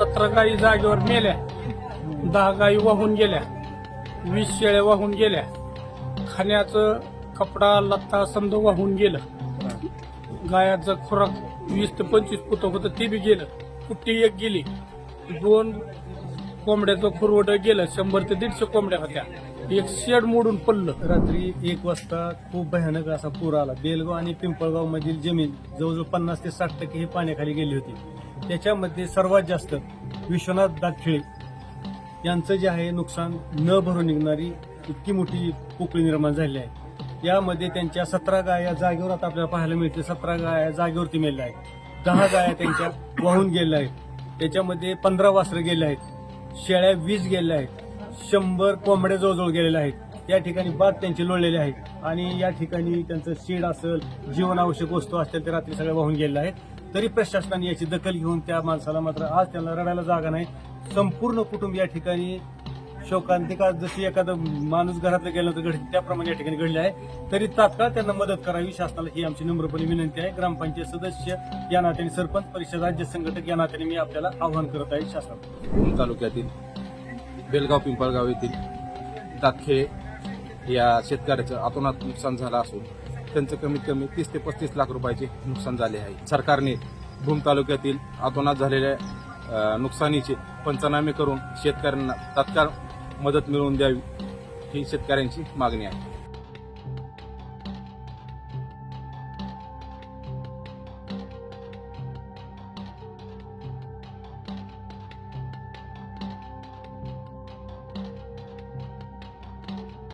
सतरा गायी जागेवर मेल्या दहा गायी वाहून गेल्या. वीस शेळ्या वाहून गेल्या. खाण्याचं कपडा लत्ता संद वाहून गेलं. गायाचं खुराक वीस ते पंचवीस पुतं होतं ते बी गेलं. कुट्टी एक गेली. दोन कोंबड्याचं खुरवड गेलं. शंभर ते दीडशे कोंबड्या होत्या. एक शेड मोडून पडलं. रात्री एक वाजता खूप भयानक असा पूर आला. बेलगाव आणि पिंपळगाव मधील जमीन जवळजवळ पन्नास ते साठ टक्के ही पाण्याखाली गेली होती. त्याच्यामध्ये सर्वात जास्त विश्वनाथ दातखिळे यांचं जे आहे नुकसान न भरून निघणारी इतकी मोठी पोकळी निर्माण झाली आहे. यामध्ये त्यांच्या सतरा गाया जागेवर आता आपल्याला पाहायला मिळते सतरा गाया जागेवरती मेल्या आहेत. दहा गाया त्यांच्या वाहून गेल्या आहेत. त्याच्यामध्ये पंधरा वासरं गेल्या आहेत. शेळ्या वीस गेल्या आहेत. शंभर कोंबड्या जवळजवळ गेलेल्या आहेत. या ठिकाणी बाद त्यांचे लोळलेले आहेत आणि या ठिकाणी त्यांचं शेड असेल जीवनावश्यक वस्तू असतील ते रात्री सगळ्या वाहून गेलेल्या आहेत. तरी प्रशासनाने याची दखल घेऊन त्या माणसाला मात्र आज त्यांना रडायला जागा नाही. संपूर्ण कुटुंब या ठिकाणी शोकांतिका जशी एखादं माणूस घरातलं गेलं तर घडते त्याप्रमाणे या ठिकाणी घडले आहे. तरी तात्काळ त्यांना मदत करावी शासनाला ही आमची नम्रपणे विनंती आहे. ग्रामपंचायत सदस्य या नात्याने सरपंच परिषद राज्य संघटक या नात्याने मी आपल्याला आवाहन करत आहे शासनाला. तालुक्यातील बेलगाव पिंपळगाव येथील दातखेळे या शेतकऱ्याचं अतोनात नुकसान झालं असून त्यांचं कमीत कमी तीस ते पस्तीस लाख रुपयाचे नुकसान झाले आहे. सरकारने भूम तालुक्यातील अतोनात झालेल्या नुकसानीचे पंचनामे करून शेतकऱ्यांना तात्काळ मदत मिळवून द्यावी ही शेतकऱ्यांची मागणी आहे.